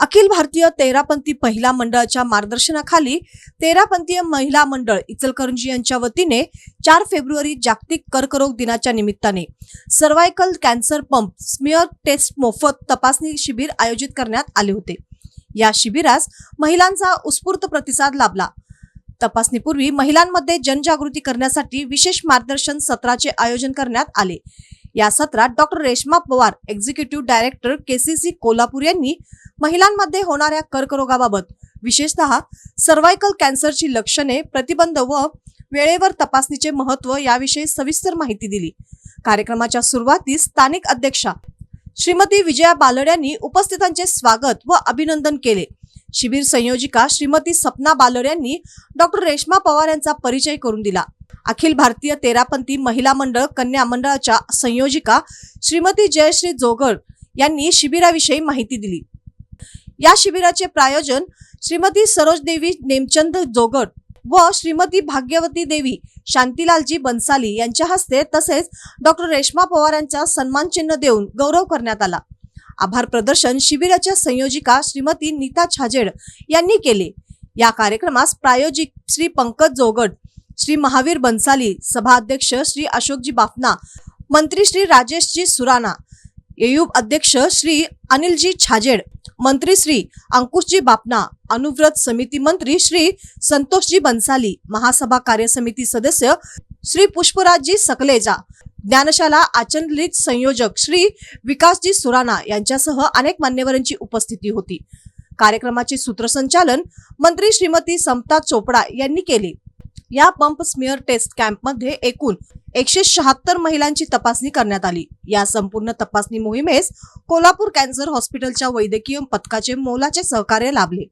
अखिल भारतीय तेरापंथी महिला मंडळाच्या मार्गदर्शनाखाली तेरापंथीय महिला मंडळ इचलकरंजी यांच्या वतीने चार फेब्रुवारी जागतिक कर्करोग दिनाच्या निमित्ताने सर्वायकल कॅन्सर पंप स्मिअर टेस्ट मोफत तपासणी शिबिर आयोजित करण्यात आले होते. या शिबिरास महिलांचा उत्स्फूर्त प्रतिसाद लाभला. तपासणीपूर्वी महिलांमध्ये जनजागृती करण्यासाठी विशेष मार्गदर्शन सत्राचे आयोजन करण्यात आले. या सत्रात doctor Reshma Pawar executive director KCC Kolhapur यांनी महिलांमध्ये होणाऱ्या कर्करोगाबाबत विशेषतः सर्वायकल कॅन्सरची लक्षणे प्रतिबंध व वेळेवर तपासणीचे महत्त्व याविषयी सविस्तर माहिती दिली. कार्यक्रमाच्या सुरुवातीस स्थानिक अध्यक्षा श्रीमती विजया बालड यांनी उपस्थितांचे स्वागत व अभिनंदन केले. शिबिर संयोजिका श्रीमती सपना बालड यांनी डॉक्टर रेश्मा पवार यांचा परिचय करून दिला. अखिल भारतीय तेरापंथी महिला मंडळ कन्या मंडळाच्या संयोजिका श्रीमती जयश्री जोगड यांनी शिबिराविषयी माहिती दिली. या शिबिराचे प्रायोजन श्रीमती सरोज देवी नेमचंद जोगड व श्रीमती भाग्यवती देवी शांतीलालजी बनसाली यांच्या हस्ते तसेच डॉक्टर रेश्मा पवार यांचा सन्मान चिन्ह देऊन गौरव करण्यात आला. आभार प्रदर्शन शिबिराच्या संयोजिका श्रीमती नीता छाजेड यांनी केले. या कार्यक्रमास प्रायोजिक श्री पंकज जोगड श्री महावीर बनसाली सभाध्यक्ष श्री अशोकजी बाफना मंत्री श्री राजेशजी सुराणा येयूब अध्यक्ष श्री अनिलजी छाजेड मंत्री श्री अंकुशजी बापना अनुव्रत समिती मंत्री श्री संतोषजी बनसाली महासभा कार्यसमिती सदस्य श्री पुष्पराजजी सकलेजा ज्ञानशाला आचनलित संयोजक श्री विकासजी सुराणा यांच्यासह अनेक मान्यवरांची उपस्थिती होती. कार्यक्रमाचे सूत्रसंचालन मंत्री श्रीमती समता चोपडा यांनी केले. या पंप स्मिअर टेस्ट कॅम्पमध्ये एकूण एकशे शहात्तर महिलांची तपासणी करण्यात आली. या संपूर्ण तपासणी मोहिमेस कोल्हापूर कॅन्सर हॉस्पिटलच्या वैद्यकीय पथकाचे मोलाचे सहकार्य लाभले.